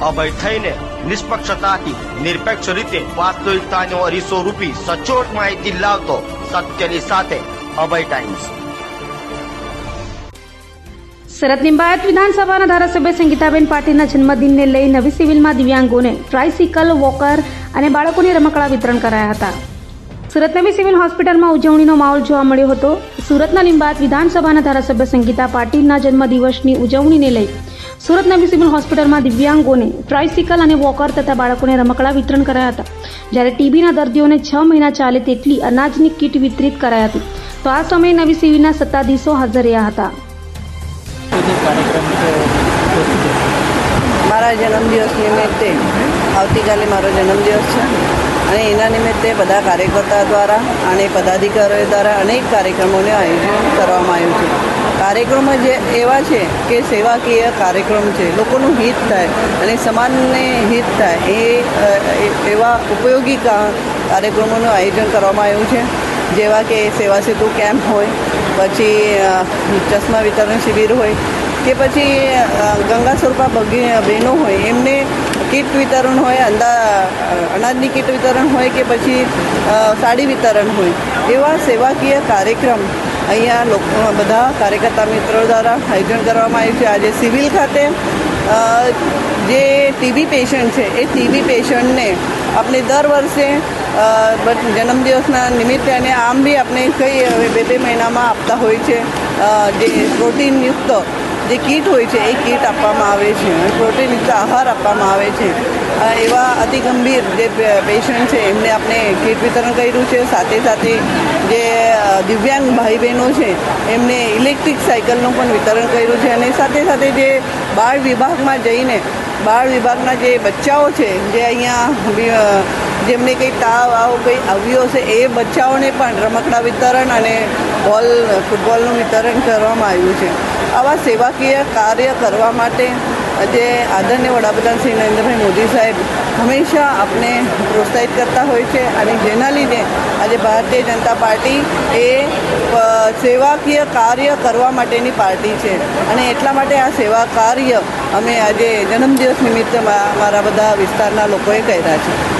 અભય થઈને નિષ્પક્ષતાથી, નિરપેક્ષ રીતે વાસ્તવિકતાનો અરીસો રૂપી સચોટ માહિતી લાવતો સત્યની સાથે અભય ટાઈમ્સ. સરત નિંબાયત વિધાનસભાના ધારાસભ્ય સંગીતાબેન પાટીલના જન્મદિનને લઈ નવી સિવિલમાં દિવ્યાંગોને ટ્રાયસિકલ વોકર અને બાળકોને રમકડા વિતરણ કરાયા હતા. સુરત નવી સિવિલ હોસ્પિટલમાં ઉજવણીનો માહોલ જોવા મળ્યો હતો. સુરતના લિંબાયત વિધાનસભાના ધારાસભ્ય સંગીતા પાટીલના જન્મદિવસની ઉજવણીને લઈ સુરત નવી સિવિલ હોસ્પિટલમાં દિવ્યાંગોને ટ્રાઇસિકલ અને વોકર તથા બાળકોને રમકડા વિતરણ કરાયા હતા. જ્યારે ટીબીના દર્દીઓને છ મહિના ચાલે તેટલી અનાજની કીટ વિતરિત કરાઈ હતી. તો આ સમયે નવી સિવિલના સત્તાધીશો હાજર રહ્યા હતા. મારા જન્મદિવસ નિમિત્તે આવતીકાલે મારો જન્મદિવસ છે. અને એના નિમિત્તે બધા કાર્યકર્તા દ્વારા અને પદાધિકારીઓ દ્વારા અનેક કાર્યક્રમોનું આયોજન કરવામાં આવ્યું છે. કાર્યક્રમો જે એવા છે કે સેવાકીય કાર્યક્રમ છે. લોકોનું હિત થાય અને સમાજને હિત થાય એ એવા ઉપયોગી કાર્યક્રમોનું આયોજન કરવામાં આવ્યું છે. જેવા કે સેવા સેતુ કેમ્પ હોય, પછી ચશ્મા વિતરણ શિબિર હોય, કે પછી ગંગા સ્વરૂપા બહેનો હોય, એમને કીટ વિતરણ હોય, અંદા અનાજની કીટ વિતરણ હોય કે પછી સાડી વિતરણ હોય, એવા સેવાકીય કાર્યક્રમ અહીંયા લોકો, બધા કાર્યકર્તા મિત્રો દ્વારા આયોજન કરવામાં આવ્યું છે. આજે સિવિલ ખાતે જે ટીબી પેશન્ટ છે, એ ટીબી પેશન્ટને આપણે દર વર્ષે જન્મદિવસના નિમિત્તે અને આમ બી આપણે કઈ બે બે મહિનામાં આપતા હોય છે જે પ્રોટીનયુક્ત જે કીટ હોય છે, એ કીટ આપવામાં આવે છે પ્રોટીનયુક્ત આહાર આપવામાં આવે છે. એવા અતિ ગંભીર જે પેશન્ટ છે, એમને આપણે કીટ વિતરણ કર્યું છે. સાથે સાથે જે દિવ્યાંગ ભાઈ બહેનો છે, એમને ઇલેક્ટ્રિક સાયકલનું પણ વિતરણ કર્યું છે અને સાથે સાથે જે બાળ વિભાગમાં જઈને, બાળ વિભાગના જે બચ્ચાઓ છે, જે અહીંયા જેમને કંઈ તાવ, આવો, કંઈ આવ્યો છે એ બચ્ચાઓને પણ રમકડા વિતરણ અને બોલ, ફૂટબોલનું વિતરણ કરવામાં આવ્યું છે. આવા સેવાકીય કાર્ય કરવા માટે જે આદરણીય વડાપ્રધાન શ્રી નરેન્દ્રભાઈ મોદી સાહેબ હંમેશા આપણે પ્રોત્સાહિત કરતા હોય છે અને જેના લીધે આજે ભારતીય જનતા પાર્ટી એ સેવાકીય કાર્ય કરવા માટેની પાર્ટી છે. અને એટલા માટે આ સેવા કાર્ય અમે આજે જન્મદિવસ નિમિત્તે મારા બધા વિસ્તારના લોકોએ કર્યા છે.